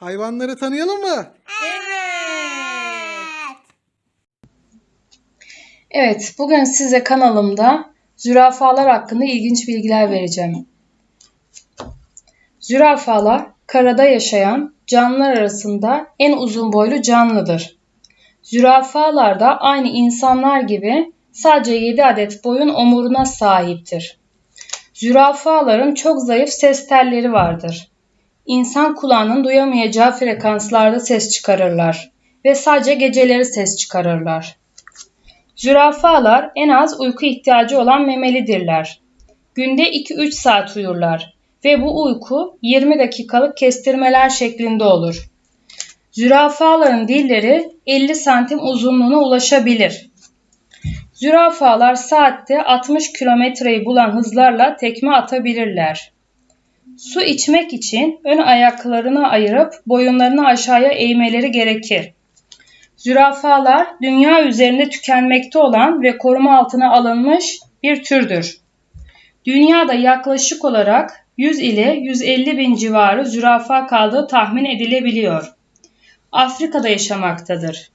Hayvanları tanıyalım mı? Evet. Evet, bugün size kanalımda zürafalar hakkında ilginç bilgiler vereceğim. Zürafalar karada yaşayan canlılar arasında en uzun boylu canlıdır. Zürafalar da aynı insanlar gibi sadece 7 adet boyun omuruna sahiptir. Zürafaların çok zayıf ses telleri vardır. İnsan kulağının duyamayacağı frekanslarda ses çıkarırlar ve sadece geceleri ses çıkarırlar. Zürafalar en az uyku ihtiyacı olan memelidirler. Günde 2-3 saat uyurlar ve bu uyku 20 dakikalık kestirmeler şeklinde olur. Zürafaların dilleri 50 santim uzunluğuna ulaşabilir. Zürafalar saatte 60 kilometreyi bulan hızlarla tekme atabilirler. Su içmek için ön ayaklarını ayırıp boyunlarını aşağıya eğmeleri gerekir. Zürafalar dünya üzerinde tükenmekte olan ve koruma altına alınmış bir türdür. Dünyada yaklaşık olarak 100 ile 150 bin civarı zürafa kaldığı tahmin edilebiliyor. Afrika'da yaşamaktadır.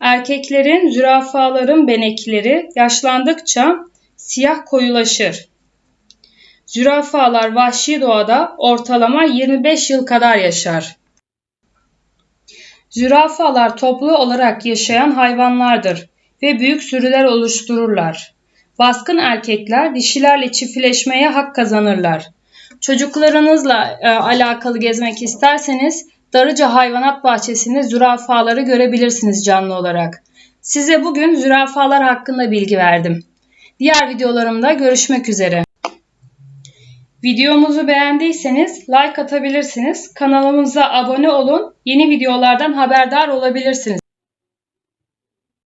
Erkeklerin zürafaların benekleri yaşlandıkça siyah koyulaşır. Zürafalar vahşi doğada ortalama 25 yıl kadar yaşar. Zürafalar toplu olarak yaşayan hayvanlardır ve büyük sürüler oluştururlar. Baskın erkekler dişilerle çiftleşmeye hak kazanırlar. Çocuklarınızla e, alakalı gezmek isterseniz Darıca Hayvanat Bahçesi'nde zürafaları görebilirsiniz canlı olarak. Size bugün zürafalar hakkında bilgi verdim. Diğer videolarımda görüşmek üzere. Videomuzu beğendiyseniz like atabilirsiniz. Kanalımıza abone olun. Yeni videolardan haberdar olabilirsiniz.